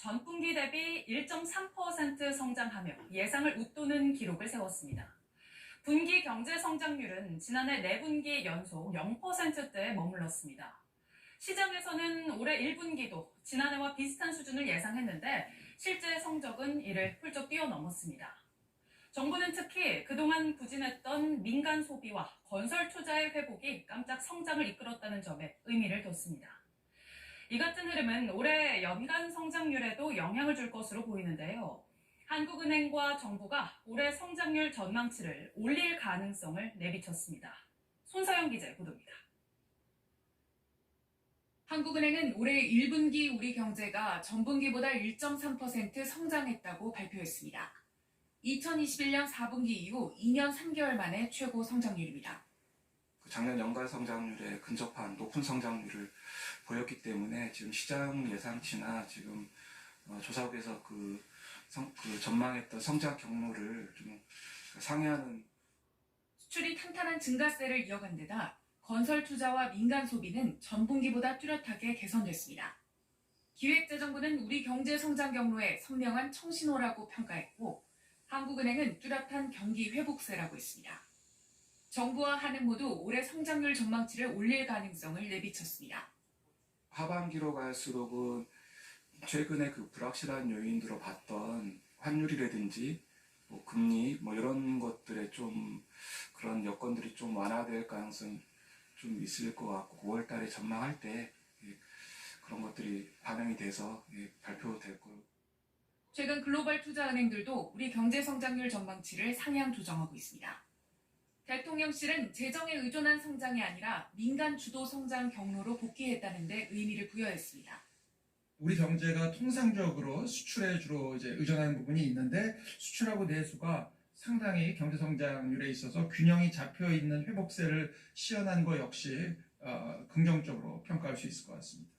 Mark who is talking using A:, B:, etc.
A: 전 분기 대비 1.3% 성장하며 예상을 웃도는 기록을 세웠습니다. 분기 경제 성장률은 지난해 4분기 연속 0%대에 머물렀습니다. 시장에서는 올해 1분기도 지난해와 비슷한 수준을 예상했는데 실제 성적은 이를 훌쩍 뛰어넘었습니다. 정부는 특히 그동안 부진했던 민간 소비와 건설 투자의 회복이 깜짝 성장을 이끌었다는 점에 의미를 뒀습니다. 이 같은 흐름은 올해 연간 성장률에도 영향을 줄 것으로 보이는데요. 한국은행과 정부가 올해 성장률 전망치를 올릴 가능성을 내비쳤습니다. 손서영 기자의 보도입니다.
B: 한국은행은 올해 1분기 우리 경제가 전분기보다 1.3% 성장했다고 발표했습니다. 2021년 4분기 이후 2년 3개월 만에 최고 성장률입니다.
C: 그 작년 연간 성장률에 근접한 높은 성장률을 보였기 때문에 지금 시장 예상치나 지금 어, 조사국에서 그, 성- 그 전망했던 성장 경로를 좀 상회하는
B: 수출이 탄탄한 증가세를 이어간 데다 건설 투자와 민간 소비는 전분기보다 뚜렷하게 개선됐습니다. 기획재정부는 우리 경제 성장 경로에 선명한 청신호라고 평가했고 한국은행은 뚜렷한 경기 회복세라고 했습니다. 정부와 한은 모두 올해 성장률 전망치를 올릴 가능성을 내비쳤습니다.
C: 하반기로 갈수록은 최근에 그 불확실한 요인으로 봤던 환율이라든지 뭐 금리 뭐 이런 것들에 좀 그런 여건들이 좀 완화될 가능성 좀 있을 것 같고 9월 달에 전망할 때 예, 그런 것들이 반영이 돼서 예, 발표될 거
B: 최근 글로벌 투자은행들도 우리 경제 성장률 전망치를 상향 조정하고 있습니다. 대통령실은 재정에 의존한 성장이 아니라 민간 주도 성장 경로로 복귀했다는 데 의미를 부여했습니다.
D: 우리 경제가 통상적으로 수출에 주로 이제 의존하는 부분이 있는데 수출하고 내수가 상당히 경제 성장률에 있어서 균형이 잡혀 있는 회복세를 시연한 것 역시 어, 긍정적으로 평가할 수 있을 것 같습니다.